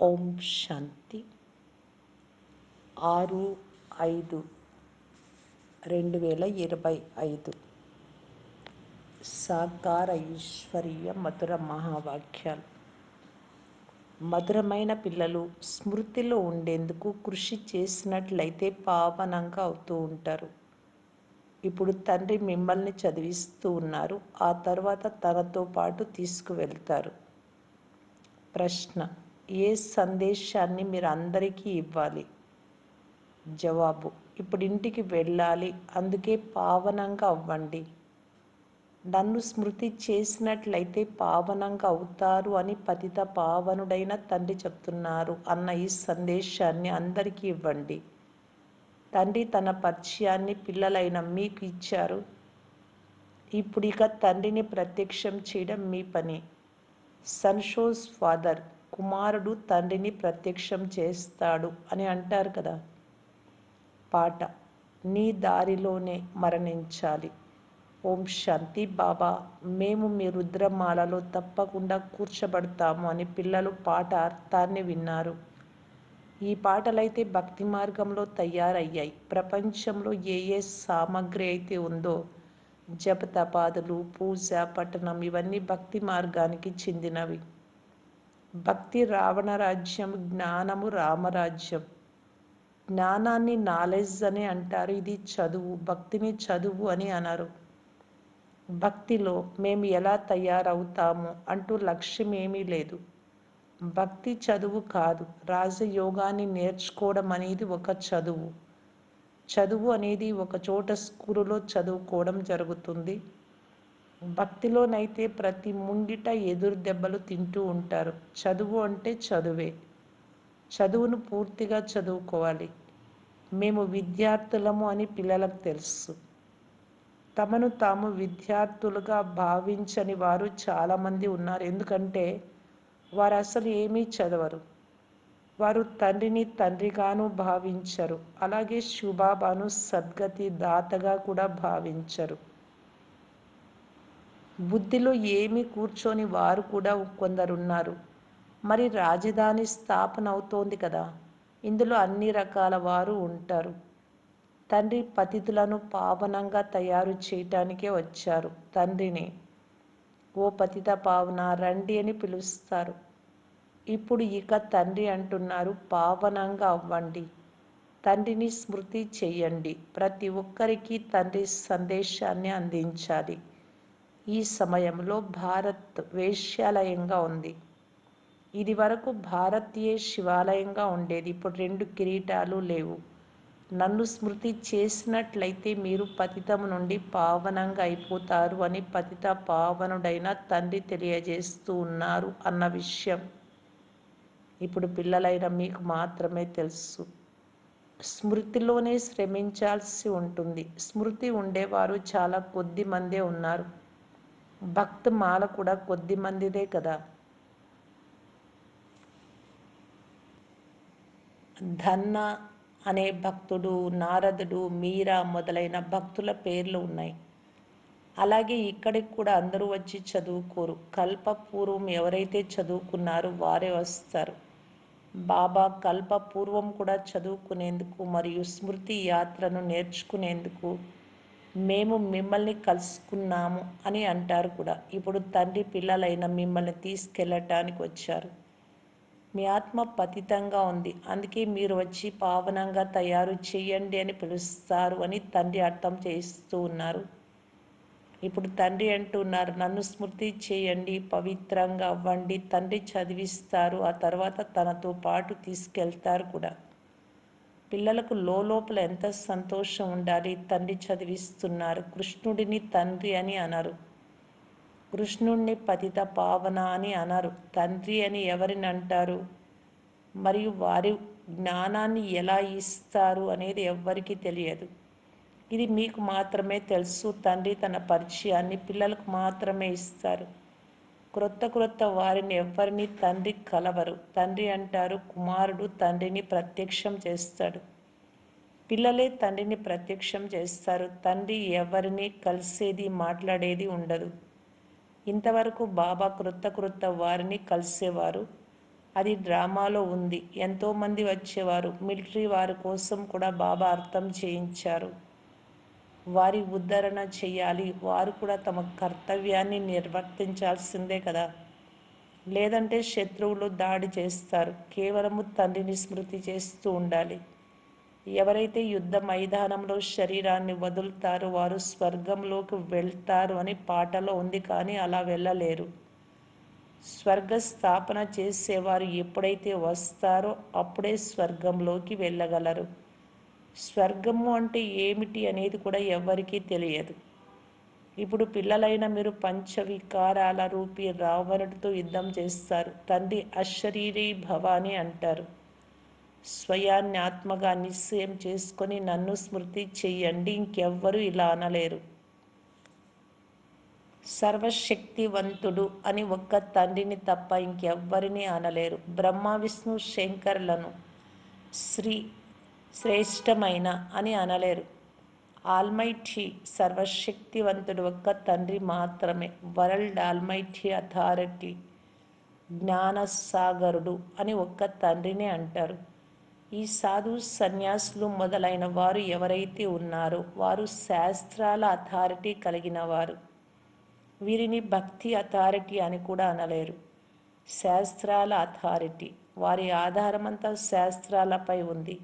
ఓం శాంతి. ఆరు ఐదు రెండు వేల ఇరవై ఐదు. సాకార ఈశ్వరీయ మధుర మహావాక్యాలు. మధురమైన పిల్లలు స్మృతిలో ఉండేందుకు కృషి చేసినట్లయితే పావనంగా అవుతూ ఉంటారు. ఇప్పుడు తండ్రి మిమ్మల్ని చదివిస్తూ ఉన్నారు. ఆ తర్వాత తనతో పాటు తీసుకువెళ్తారు. ప్రశ్న ఏ సందేశాన్ని మీరు అందరికీ ఇవ్వాలి? జవాబు ఇప్పుడు ఇంటికి వెళ్ళాలి. అందుకే పావనంగా అవ్వండి. నన్ను స్మృతి చేసినట్లయితే పావనంగా అవుతారు అని పతిత పావనుడైన తండ్రి చెప్తున్నారు. అన్న ఈ సందేశాన్ని అందరికీ ఇవ్వండి. తండ్రి తన పరిచయాన్ని పిల్లలైన మీకు ఇచ్చారు. ఇప్పుడు ఇక తండ్రిని ప్రత్యక్షం చేయడం మీ పని. సన్షోస్ ఫాదర్ కుమారుడు తండ్రిని ప్రత్యక్షం చేస్తాడు అని అంటారు కదా. పాట నీ దారిలోనే మరణించాలి. ఓం శాంతి బాబా మేము మీ రుద్రమాలలో తప్పకుండా కూర్చబడతాము అని పిల్లలు పాట అర్థాన్ని విన్నారు. ఈ పాటలైతే భక్తి మార్గంలో తయారయ్యాయి. ప్రపంచంలో ఏ ఏ సామాగ్రి అయితే ఉందో జపతపాదులు పూజ పఠనం ఇవన్నీ భక్తి మార్గానికి చెందినవి. భక్తి రావణ రాజ్యం జ్ఞానము రామరాజ్యం. జ్ఞానాన్ని నాలెడ్జ్ అని అంటారు ఇది చదువు భక్తిని చదువు అని అన్నారు భక్తిలో మేము ఎలా తయారవుతాము అంటూ లక్ష్యం ఏమీ లేదు. భక్తి చదువు కాదు రాజయోగాన్ని నేర్చుకోవడం అనేది ఒక చదువు. చదువు అనేది ఒక చోట స్కూలులో చదువుకోవడం జరుగుతుంది. భక్తిలోనైతే ప్రతి ముంగిట ఎదురు దెబ్బలు తింటూ ఉంటారు. చదువు అంటే చదువే. చదువును పూర్తిగా చదువుకోవాలి. మేము విద్యార్థులము అని పిల్లలకు తెలుసు. తమను తాము విద్యార్థులుగా భావించని వారు చాలామంది ఉన్నారు. ఎందుకంటే వారు అసలు ఏమీ చదవరు. వారు తండ్రిని తండ్రిగాను భావించరు. అలాగే శుభాబాను సద్గతి దాతగా కూడా భావించరు. బుద్ధిలో ఏమి కూర్చొని వారు కూడా కొందరున్నారు. మరి రాజధాని స్థాపన అవుతోంది కదా. ఇందులో అన్ని రకాల వారు ఉంటారు. తండ్రి పతితులను పావనంగా తయారు చేయటానికే వచ్చారు తండ్రిని. ఓ పతిత పావన రండి అని పిలుస్తారు. ఇప్పుడు ఇక తండ్రి అంటున్నారు పావనంగా అవ్వండి. తండ్రిని స్మృతి చేయండి. ప్రతి ఒక్కరికి తండ్రి సందేశాన్ని అందించాలి. ఈ సమయంలో భారత్ వేశ్యాలయంగా ఉంది. ఇది వరకు భారతీయ శివాలయంగా ఉండేది. ఇప్పుడు రెండు కిరీటాలు లేవు. నన్ను స్మృతి చేసినట్లయితే మీరు పతితము నుండి పావనంగా అయిపోతారు అని పతిత పావనుడైన తండ్రి తెలియజేస్తూ ఉన్నారు అన్న విషయం ఇప్పుడు పిల్లలైన మీకు మాత్రమే తెలుసు. స్మృతిలోనే శ్రమించాల్సి ఉంటుంది. స్మృతి ఉండేవారు చాలా కొద్ది మందే ఉన్నారు. భక్త మాల కూడా కొద్ది మందిదే కదా. ధన్న అనే భక్తుడు నారదుడు మీరా మొదలైన భక్తుల పేర్లు ఉన్నాయి. అలాగే ఇక్కడికి కూడా అందరూ వచ్చి చదువుకోరు. కల్పపూర్వం ఎవరైతే చదువుకున్నారో వారే వస్తారు. బాబా కల్పపూర్వం కూడా చదువుకునేందుకు మరియు స్మృతి యాత్రను నేర్చుకునేందుకు మేము మిమ్మల్ని కలుసుకున్నాము అని అంటారు కూడా. ఇప్పుడు తండ్రి పిల్లలైన మిమ్మల్ని తీసుకెళ్ళటానికి వచ్చారు. మీ ఆత్మ పతితంగా ఉంది. అందుకే మీరు వచ్చి పావనంగా తయారు చేయండి అని పిలుస్తారు అని తండ్రి అర్థం చేస్తూ ఉన్నారు. ఇప్పుడు తండ్రి అంటున్నారు నన్ను స్మృతి చేయండి పవిత్రంగా అవ్వండి తండ్రి చదివిస్తారు ఆ తర్వాత తనతో పాటు తీసుకెళ్తారు కూడా. పిల్లలకు లోపల ఎంత సంతోషం ఉండాలి? తండ్రి చదివిస్తున్నారు. కృష్ణుడిని తండ్రి అని అన్నారు కృష్ణుడిని పతిత పావన అని అన్నారు తండ్రి అని ఎవరిని అంటారు? మరియు వారి జ్ఞానాన్ని ఎలా ఇస్తారు అనేది ఎవ్వరికీ తెలియదు. ఇది మీకు మాత్రమే తెలుసు. తండ్రి తన పరిచయాన్ని పిల్లలకు మాత్రమే ఇస్తారు. క్రొత్త క్రొత్త వారిని ఎవరిని తండ్రి కలవరు. తండ్రి అంటారు కుమారుడు తండ్రిని ప్రత్యక్షం చేస్తాడు. పిల్లలే తండ్రిని ప్రత్యక్షం చేస్తారు. తండ్రి ఎవరిని కలిసేది మాట్లాడేది ఉండదు. ఇంతవరకు బాబా క్రొత్త క్రొత్త వారిని కలిసేవారు. అది డ్రామాలో ఉంది. ఎంతోమంది వచ్చేవారు. మిలిటరీ వారి కోసం కూడా బాబా అర్థం చేయించారు. వారి ఉద్ధరణ చేయాలి. వారు కూడా తమ కర్తవ్యాన్ని నిర్వర్తించాల్సిందే కదా. లేదంటే శత్రువులు దాడి చేస్తారు. కేవలము తండ్రిని స్మృతి చేస్తూ ఉండాలి. ఎవరైతే యుద్ధ మైదానంలో శరీరాన్ని వదులుతారో వారు స్వర్గంలోకి వెళ్తారు అని పాటలో ఉంది కానీ అలా వెళ్ళలేరు. స్వర్గ స్థాపన చేసేవారు ఎప్పుడైతే వస్తారో అప్పుడే స్వర్గంలోకి వెళ్ళగలరు. స్వర్గము అంటే ఏమిటి అనేది కూడా ఎవరికీ తెలియదు. ఇప్పుడు పిల్లలైన మీరు పంచవికారాల రూపి రావణుడితో యుద్ధం చేస్తారు. తండ్రి అశరీరీ భవాని అంటారు. స్వయాన్ని ఆత్మగా నిశ్చయం చేసుకొని నన్ను స్మృతి చెయ్యండి ఇంకెవ్వరూ ఇలా అనలేరు. సర్వశక్తివంతుడు అని ఒక్క తండ్రిని తప్ప ఇంకెవ్వరిని అనలేరు. బ్రహ్మ విష్ణు శంకర్లను శ్రీ శ్రేష్టమైన అని అనలేరు. ఆల్మైఠీ సర్వశక్తివంతుడు ఒక్క తండ్రి మాత్రమే. వరల్డ్ ఆల్మైటీ అథారిటీ జ్ఞానసాగరుడు అని ఒక్క తండ్రినే అంటారు. ఈ సాధు సన్యాసులు మొదలైన వారు ఎవరైతే ఉన్నారో వారు శాస్త్రాల అథారిటీ కలిగిన వారు. వీరిని భక్తి అథారిటీ అని కూడా అనలేరు. శాస్త్రాల అథారిటీ. వారి ఆధారమంతా శాస్త్రాలపై ఉంది.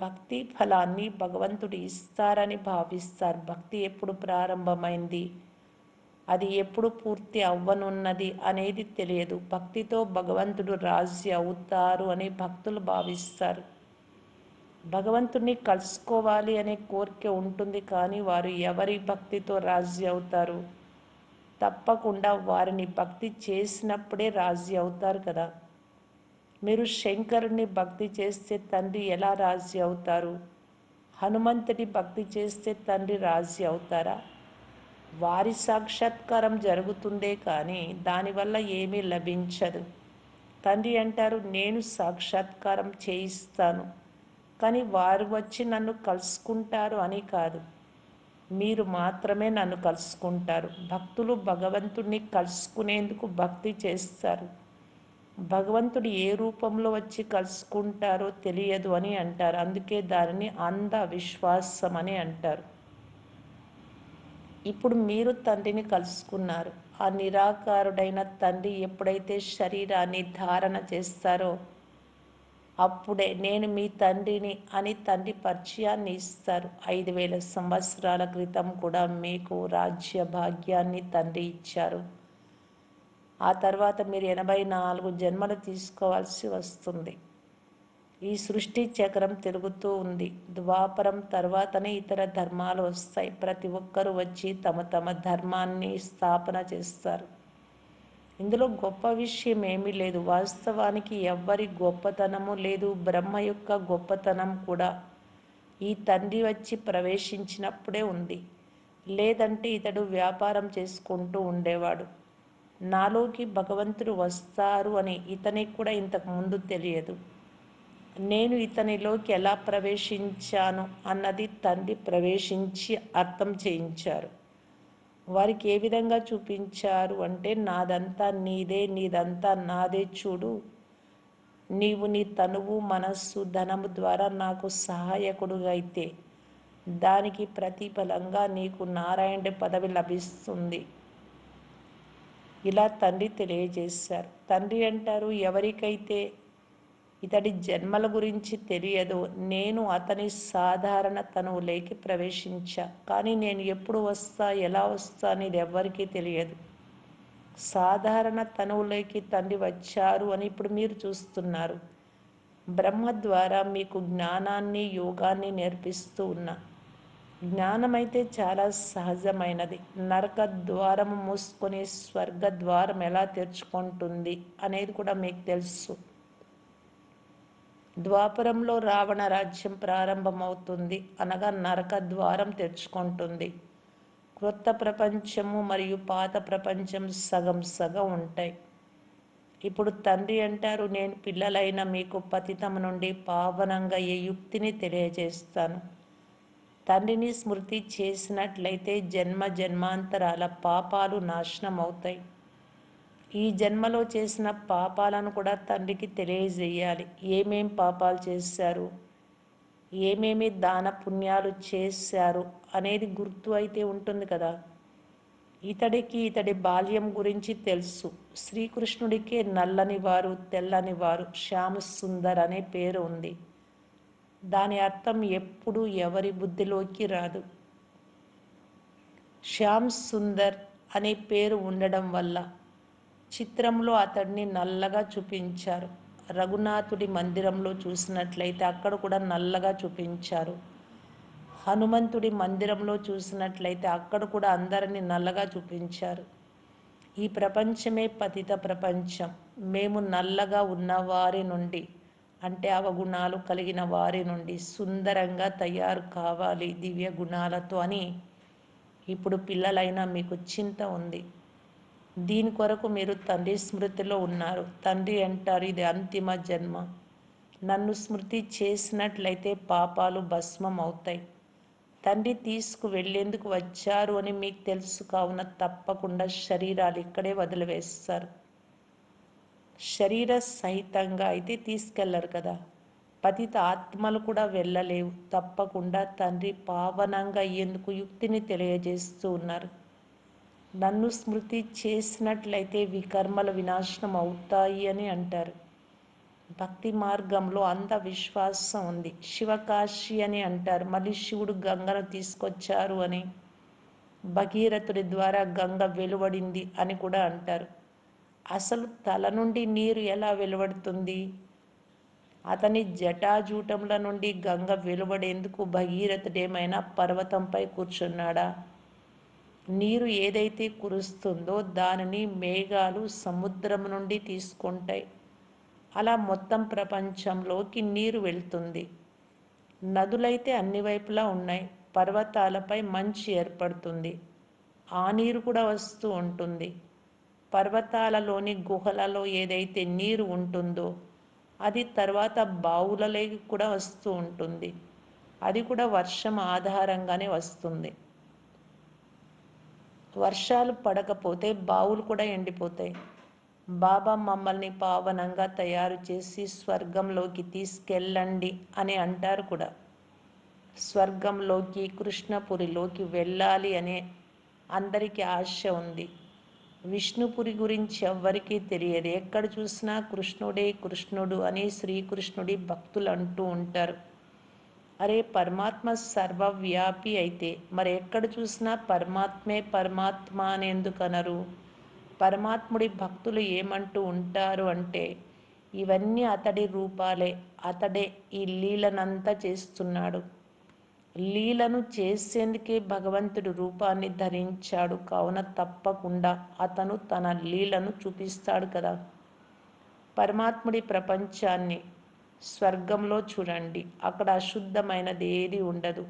భక్తి ఫలాన్ని భగవంతుడు ఇస్తారని భావిస్తారు. భక్తి ఎప్పుడు ప్రారంభమైంది? అది ఎప్పుడు పూర్తి అవ్వనున్నది అనేది తెలియదు. భక్తితో భగవంతుడు రాజు అవుతారు అని భక్తులు భావిస్తారు. భగవంతుణ్ణి కలుసుకోవాలి అనే కోరిక ఉంటుంది కానీ వారు ఎవరి భక్తితో రాజు అవుతారు? తప్పకుండా వారిని భక్తి చేసినప్పుడే రాజు అవుతారు కదా? మీరు శంకరుని భక్తి చేస్తే తండ్రి ఎలా రాజీ అవుతారు? హనుమంతుని భక్తి చేస్తే తండ్రి రాజీ అవుతారా? వారి సాక్షాత్కారం జరుగుతుందే కానీ దానివల్ల ఏమీ లభించదు. తండ్రి అంటారు నేను సాక్షాత్కారం చేయిస్తాను కానీ వారు వచ్చి నన్ను కలుసుకుంటారు అని కాదు. మీరు మాత్రమే నన్ను కలుసుకుంటారు. భక్తులు భగవంతుణ్ణి కలుసుకునేందుకు భక్తి చేస్తారు. భగవంతుడు ఏ రూపంలో వచ్చి కలుసుకుంటారో తెలియదు అని అంటారు. అందుకే దానిని అంధవిశ్వాసం అని అంటారు. ఇప్పుడు మీరు తండ్రిని కలుసుకున్నారు. ఆ నిరాకారుడైన తండ్రి ఎప్పుడైతే శరీరాన్ని ధారణ చేస్తారో అప్పుడే నేను మీ తండ్రిని అని తండ్రి పరిచయాన్ని ఇస్తారు. ఐదు వేల సంవత్సరాల క్రితం కూడా మీకు రాజ్య భాగ్యాన్ని తండ్రి ఇచ్చారు. ఆ తర్వాత మీరు ఎనభై నాలుగు జన్మలు తీసుకోవాల్సి వస్తుంది. ఈ సృష్టి చక్రం తిరుగుతూ ఉంది. ద్వాపరం తర్వాతనే ఇతర ధర్మాలు వస్తాయి. ప్రతి ఒక్కరూ వచ్చి తమ తమ ధర్మాన్ని స్థాపన చేస్తారు. ఇందులో గొప్ప విషయం ఏమీ లేదు. వాస్తవానికి ఎవ్వరి గొప్పతనము లేదు. బ్రహ్మ యొక్క గొప్పతనం కూడా ఈ తండ్రి వచ్చి ప్రవేశించినప్పుడే ఉంది. లేదంటే ఇతడు వ్యాపారం చేసుకుంటూ ఉండేవాడు. నాలోకి భగవంతుడు వస్తారు అని ఇతనికి కూడా ఇంతకు ముందు తెలియదు. నేను ఇతనిలోకి ఎలా ప్రవేశించాను అన్నది తండ్రి ప్రవేశించి అర్థం చేయించారు. వారికి ఏ విధంగా చూపించారు అంటే నాదంతా నీదే నీదంతా నాదే చూడు. నీవు నీ తనువు మనస్సు ధనము ద్వారా నాకు సహాయకుడుగా అయితే దానికి ప్రతిఫలంగా నీకు నారాయణ పదవి లభిస్తుంది. ఇలా తండ్రి తెలియజేశారు. తండ్రి అంటారు ఎవరికైతే ఇతడి జన్మల గురించి తెలియదు నేను అతని సాధారణ తనువులోకి ప్రవేశించా. కానీ నేను ఎప్పుడు వస్తా ఎలా వస్తా అనేది ఎవ్వరికీ తెలియదు. సాధారణ తనువులోకి తండ్రి వచ్చారు అని ఇప్పుడు మీరు చూస్తున్నారు. బ్రహ్మ ద్వారా మీకు జ్ఞానాన్ని యోగాన్ని నేర్పిస్తూ ఉన్నా. జ్ఞానం అయితే చాలా సహజమైనది. నరక ద్వారం మూసుకొని స్వర్గ ద్వారం ఎలా తెరుచుకుంటుంది అనేది కూడా మీకు తెలుసు. ద్వాపరంలో రావణ రాజ్యం ప్రారంభమవుతుంది. అనగా నరక ద్వారం తెరుచుకుంటుంది. క్రొత్త ప్రపంచము మరియు పాత ప్రపంచం సగం సగం ఉంటాయి. ఇప్పుడు తండ్రి అంటారు నేను పిల్లలైన మీకు పతితం నుండి పావనంగా ఏ యుక్తిని తెలియజేస్తాను. తండ్రిని స్మృతి చేసినట్లయితే జన్మ జన్మాంతరాల పాపాలు నాశనం అవుతాయి ఈ జన్మలో చేసిన పాపాలను కూడా తండ్రికి తెలియజేయాలి. ఏమేం పాపాలు చేశారు? ఏమేమి దాన పుణ్యాలు చేశారు? అనేది గుర్తు అయితే ఉంటుంది కదా. ఇతడికి ఇతడి బాల్యం గురించి తెలుసు. శ్రీకృష్ణుడికే నల్లని వారు తెల్లని వారు శ్యామ సుందర్ అనే పేరు ఉంది. దాని అర్థం ఎప్పుడు ఎవరి బుద్ధిలోకి రాదు. శ్యామ్ సుందర్ అనే పేరు ఉండడం వల్ల చిత్రంలో అతడిని నల్లగా చూపించారు. రఘునాథుడి మందిరంలో చూసినట్లయితే అక్కడ కూడా నల్లగా చూపించారు. హనుమంతుడి మందిరంలో చూసినట్లయితే అక్కడ కూడా అందరిని నల్లగా చూపించారు. ఈ ప్రపంచమే పతిత ప్రపంచం. మేము నల్లగా ఉన్నవారి నుండి అంటే అవగుణాలు కలిగిన వారి నుండి సుందరంగా తయారు కావాలి దివ్య గుణాలతో అని ఇప్పుడు పిల్లలైనా మీకు చింత ఉంది. దీని కొరకు మీరు తండ్రి స్మృతిలో ఉన్నారు. తండ్రి అంటారు ఇది అంతిమ జన్మ. నన్ను స్మృతి చేసినట్లయితే పాపాలు భస్మం అవుతాయి తండ్రి తీసుకు వెళ్ళేందుకు వచ్చారు అని మీకు తెలుసు. కావున తప్పకుండా శరీరాలు ఇక్కడే వదిలివేస్తారు. శరీర సహితంగా అయితే తీసుకెళ్ళరు కదా. పతిత ఆత్మలు కూడా వెళ్ళలేవు. తప్పకుండా తండ్రి పావనంగా ఎందుకు యుక్తిని తెలియజేస్తూ ఉన్నారు. నన్ను స్మృతి చేసినట్లయితే వికర్మల వినాశనం అవుతాయి అని అంటారు. భక్తి మార్గంలో అంత విశ్వాసం ఉంది. శివకాశి అని అంటారు. మళ్ళీ శివుడు గంగను తీసుకొచ్చారు అని భగీరథుడి ద్వారా గంగ వెలువడింది అని కూడా అంటారు. అసలు తల నుండి నీరు ఎలా వెలువడుతుంది? అతని జటాజూటముల నుండి గంగ వెలువడేందుకు భగీరథుడేమైనా పర్వతంపై కూర్చున్నాడా? నీరు ఏదైతే కురుస్తుందో దానిని మేఘాలు సముద్రం నుండి తీసుకుంటాయి. అలా మొత్తం ప్రపంచంలోకి నీరు వెళ్తుంది. నదులైతే అన్ని వైపులా ఉన్నాయి. పర్వతాలపై మంచు ఏర్పడుతుంది. ఆ నీరు కూడా వస్తూ ఉంటుంది. పర్వతాలలోని గుహలలో ఏదైతే నీరు ఉంటుందో అది తర్వాత బావులలోకి కూడా వస్తూ ఉంటుంది. అది కూడా వర్షం ఆధారంగానే వస్తుంది. వర్షాలు పడకపోతే బావులు కూడా ఎండిపోతాయి. బాబా మమ్మల్ని పావనంగా తయారు చేసి స్వర్గంలోకి తీసుకెళ్ళండి అని అంటారు కూడా. స్వర్గంలోకి కృష్ణపురిలోకి వెళ్ళాలి అనే అందరికీ ఆశ ఉంది. విష్ణుపురి గురించి ఎవ్వరికీ తెలియదు. ఎక్కడ చూసినా కృష్ణుడే కృష్ణుడు అని శ్రీకృష్ణుడి భక్తులు అంటూ ఉంటారు. అరే పరమాత్మ సర్వవ్యాపి అయితే మరి ఎక్కడ చూసినా పరమాత్మే పరమాత్మ అని ఎందుకనరు పరమాత్ముడి భక్తులు ఏమంటూ ఉంటారు అంటే ఇవన్నీ అతడి రూపాలే. అతడే ఈ లీలనంతా చేస్తున్నాడు. లీలను చేసేందుకే భగవంతుడు రూపాన్ని ధరించాడు. కావున తప్పకుండా అతను తన లీలను చూపిస్తాడు కదా. పరమాత్ముడి ప్రపంచాన్ని స్వర్గంలో చూడండి. అక్కడ అశుద్ధమైనది ఏది ఉండదు.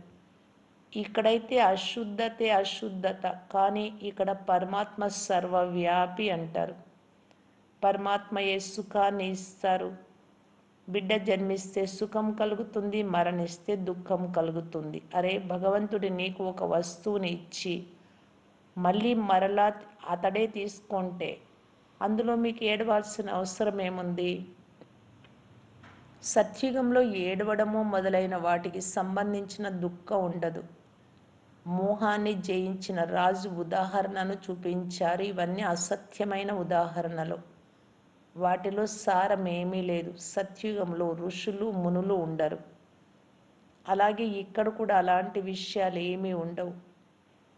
ఇక్కడైతే అశుద్ధతే అశుద్ధత. కానీ ఇక్కడ పరమాత్మ సర్వవ్యాపి అంటారు. పరమాత్మయే సుఖాన్ని ఇస్తారు? బిడ్డ జన్మిస్తే సుఖం కలుగుతుంది మరణిస్తే దుఃఖం కలుగుతుంది. అరే భగవంతుడి నీకు ఒక వస్తువుని ఇచ్చి మళ్ళీ మరలా అతడే తీసుకుంటే అందులో మీకు ఏడవాల్సిన అవసరం ఏముంది? సత్యుగంలో ఏడవడము మొదలైన వాటికి సంబంధించిన దుఃఖం ఉండదు. మోహాన్ని జయించిన రాజు ఉదాహరణను చూపించారు. ఇవన్నీ అసత్యమైన ఉదాహరణలు. వాటిలో సారం ఏమీ లేదు. సత్యుగంలో ఋషులు మునులు ఉండరు. అలాగే ఇక్కడ కూడా అలాంటి విషయాలు ఏమీ ఉండవు.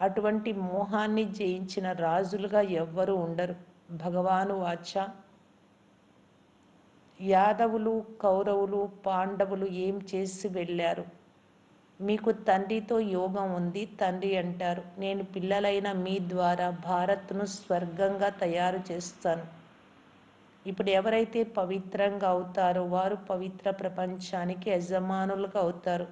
అటువంటి మోహాన్ని జయించిన రాజులుగా ఎవ్వరూ ఉండరు. భగవాను వాచ. యాదవులు కౌరవులు పాండవులు ఏం చేసి వెళ్ళారు? మీకు తండ్రితో యోగం ఉంది తండ్రి అంటారు. నేను పిల్లలైన మీ ద్వారా భారత్ను స్వర్గంగా తయారు చేస్తాను. ఇప్పుడు ఎవరైతే పవిత్రంగా అవుతారో వారు పవిత్ర ప్రపంచానికి యజమానులుగా అవుతారు.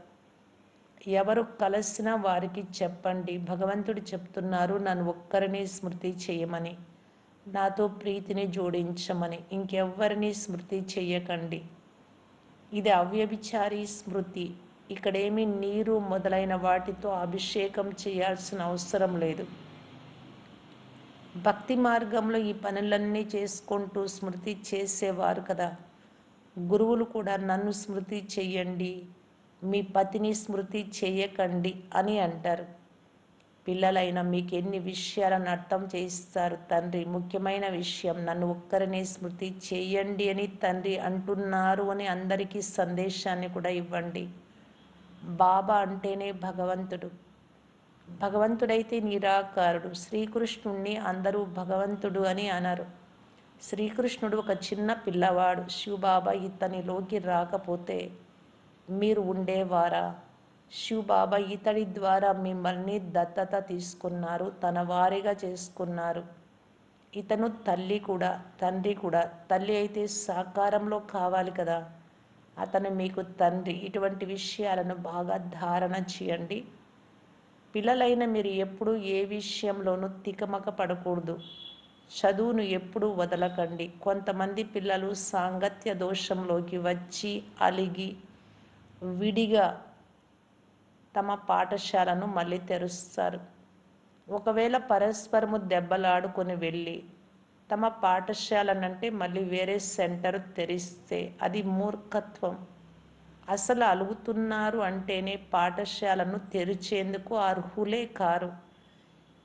ఎవరు కలిసినా వారికి చెప్పండి భగవంతుడు చెప్తున్నారు నన్ను ఒక్కరిని స్మృతి చేయమని నాతో ప్రీతిని జోడించమని ఇంకెవ్వరిని స్మృతి చేయకండి. ఇది అవ్యభిచారి స్మృతి. ఇక్కడేమి నీరు మొదలైన వాటితో అభిషేకం చేయాల్సిన అవసరం లేదు. భక్తి మార్గంలో ఈ పనులన్నీ చేసుకుంటూ స్మృతి చేసేవారు కదా. గురువులు కూడా నన్ను స్మృతి చెయ్యండి మీ పతిని స్మృతి చేయకండి అని అంటారు. పిల్లలైన మీకు ఎన్ని విషయాలను అర్థం చేయిస్తారు తండ్రి? ముఖ్యమైన విషయం నన్ను ఒక్కరిని స్మృతి చేయండి అని తండ్రి అంటున్నారు అని అందరికీ సందేశాన్ని కూడా ఇవ్వండి. బాబా అంటేనే భగవంతుడు. భగవంతుడైతే నిరాకారుడు. శ్రీకృష్ణుణ్ణి అందరూ భగవంతుడు అని అన్నారు. శ్రీకృష్ణుడు ఒక చిన్న పిల్లవాడు. శివబాబా ఇతనిలోకి రాకపోతే మీరు ఉండేవారా? శివబాబా ఇతడి ద్వారా మిమ్మల్ని దత్తత తీసుకున్నారు. తన వారిగా చేసుకున్నారు. ఇతను తల్లి కూడా తండ్రి కూడా. తల్లి అయితే సాకారంలో కావాలి కదా. అతను మీకు తండ్రి. ఇటువంటి విషయాలను బాగా ధారణ చేయండి. పిల్లలైన మీరు ఎప్పుడు ఏ విషయంలోనూ తికమక పడకూడదు చదువును ఎప్పుడూ వదలకండి. కొంతమంది పిల్లలు సాంగత్య దోషంలోకి వచ్చి అలిగి విడిగా తమ పాఠశాలను మళ్ళీ తెరుస్తారు. ఒకవేళ పరస్పరము దెబ్బలాడుకొని వెళ్ళి తమ పాఠశాలనంటే మళ్ళీ వేరే సెంటర్ తెరిస్తే అది మూర్ఖత్వం. అసలు అలుగుతున్నారు అంటేనే పాఠశాలను తెరిచేందుకు అర్హులే కారు.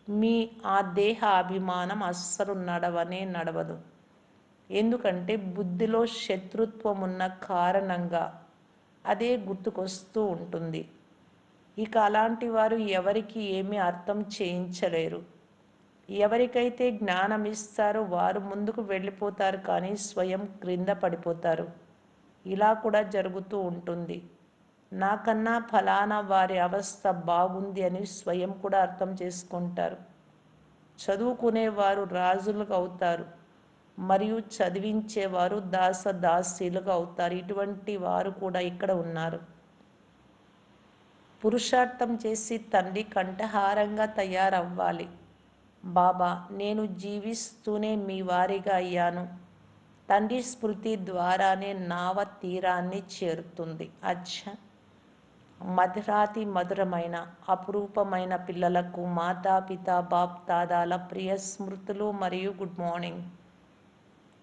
మీ ఆ దేహ అభిమానం అస్సలు నడవనే నడవదు. ఎందుకంటే బుద్ధిలో శత్రుత్వం ఉన్న కారణంగా అదే గుర్తుకొస్తూ ఉంటుంది. ఇక అలాంటి వారు ఎవరికి ఏమీ అర్థం చేయించలేరు. ఎవరికైతే జ్ఞానం ఇస్తారో వారు ముందుకు వెళ్ళిపోతారు కానీ స్వయం క్రింద పడిపోతారు. ఇలా కూడా జరుగుతూ ఉంటుంది. నాకన్నా ఫలానా వారి అవస్థ బాగుంది అని స్వయం కూడా అర్థం చేసుకుంటారు. చదువుకునేవారు రాజులుగా అవుతారు. మరియు చదివించేవారు దాస దాసీలుగా అవుతారు. ఇటువంటి వారు కూడా ఇక్కడ ఉన్నారు. పురుషార్థం చేసి తండ్రి కంఠహారంగా తయారవ్వాలి. బాబా నేను జీవిస్తూనే మీ వారిగా అయ్యాను. తండ్రి స్మృతి ద్వారానే నావ తీరాన్ని చేరుతుంది. అచ్చ! మధురాతి మధురమైన అపురూపమైన పిల్లలకు మాతాపిత బాప్ దాదాల ప్రియ స్మృతులు మరియు గుడ్ మార్నింగ్.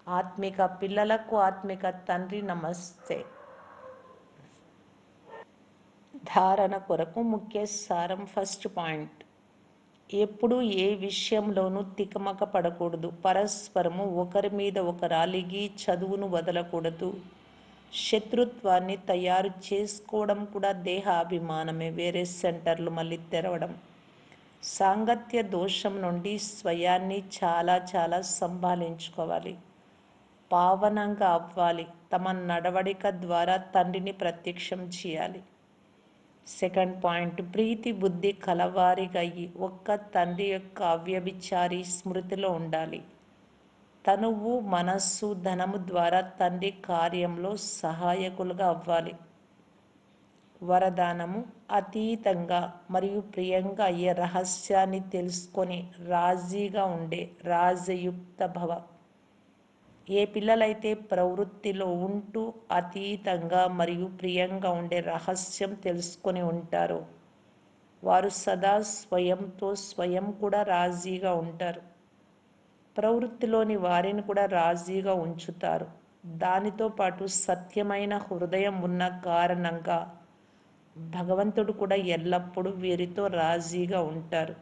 ఆత్మిక పిల్లలకు ఆత్మిక తండ్రి నమస్తే. ధారణ కొరకు ముఖ్య సారం ఫస్ట్ పాయింట్. ఎప్పుడు ఏ విషయంలోనూ తికమక పడకూడదు పరస్పరము ఒకరి మీద ఒకరు అలిగి చదువును వదలకూడదు. శత్రుత్వాన్ని తయారు చేసుకోవడం కూడా దేహాభిమానమే వేరే సెంటర్లు మళ్ళీ తెరవడం. సాంగత్య దోషం నుండి స్వయాన్ని చాలా చాలా సంభాలించుకోవాలి. పావనంగా అవ్వాలి. తమ నడవడిక ద్వారా తండ్రిని ప్రత్యక్షం చేయాలి. సెకండ్ పాయింట్ ప్రీతి బుద్ధి కలవారిగయ్యి ఒక్క తండ్రి యొక్క అవ్యభిచారి స్మృతిలో ఉండాలి. తనువు మనస్సు ధనము ద్వారా తండ్రి కార్యంలో సహాయకులుగా అవ్వాలి. వరదానము అతీతంగా మరియు ప్రియంగా అయ్యే రహస్యాన్ని తెలుసుకొని రాజీగా ఉండే రాజయుక్త భవ ఏ పిల్లలైతే ప్రవృత్తిలో ఉంటూ అతీతంగా మరియు ప్రియంగా ఉండే రహస్యం తెలుసుకొని ఉంటారో వారు సదా స్వయంతో స్వయం కూడా రాజీగా ఉంటారు. ప్రవృత్తిలోని వారిని కూడా రాజీగా ఉంచుతారు. దానితో పాటు సత్యమైన హృదయం ఉన్న కారణంగా భగవంతుడు కూడా ఎల్లప్పుడూ వీరితో రాజీగా ఉంటారు.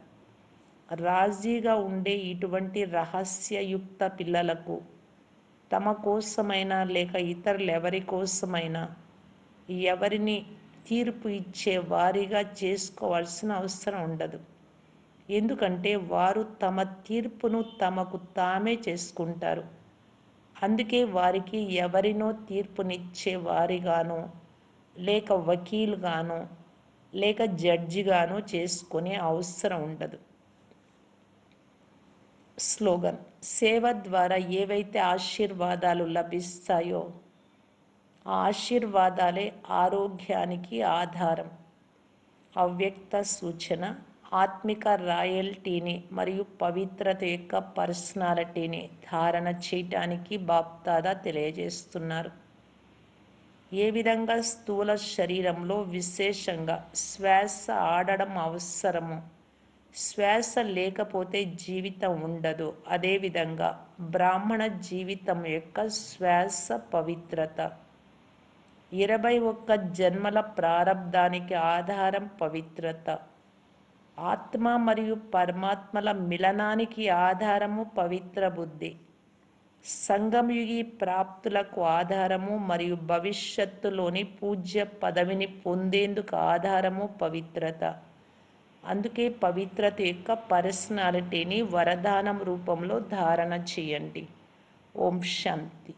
రాజీగా ఉండే ఇటువంటి రహస్యయుక్త పిల్లలకు తమ కోసమైనా లేక ఇతరులు ఎవరి కోసమైనా ఎవరిని తీర్పు ఇచ్చే వారిగా చేసుకోవాల్సిన అవసరం ఉండదు. ఎందుకంటే వారు తమ తీర్పును తమకు తామే చేసుకుంటారు. అందుకే వారికి ఎవరినో తీర్పునిచ్చే వారిగానో లేక వకీలుగానో లేక జడ్జిగానో చేసుకునే అవసరం ఉండదు. స్లోగన్. సేవ ద్వారా ఏవైతే ఆశీర్వాదాలు లభిస్తాయో ఆ ఆశీర్వాదాలే ఆరోగ్యానికి ఆధారం. అవ్యక్త సూచన ఆత్మిక రాయల్టీని మరియు పవిత్రత యొక్క పర్సనాలిటీని ధారణ చేయటానికి బాప్తాదా తెలియజేస్తున్నారు. ఏ విధంగా స్థూల శరీరంలో విశేషంగా శ్వాస ఆడడం అవసరము శ్వాస లేకపోతే జీవితం ఉండదు. అదేవిధంగా బ్రాహ్మణ జీవితం యొక్క శ్వాస పవిత్రత. ఇరవై ఒక్క జన్మల ప్రారంధానికి ఆధారం పవిత్రత. ఆత్మ మరియు పరమాత్మల మిలనానికి ఆధారము పవిత్ర బుద్ధి. సంగమయుగి ప్రాప్తులకు ఆధారము మరియు భవిష్యత్తులోని పూజ్య పదవిని పొందేందుకు ఆధారము పవిత్రత. అందుకే పవిత్రత యొక్క పర్సనాలిటీని వరదానం రూపంలో ధారణ చేయండి. ఓం శాంతి.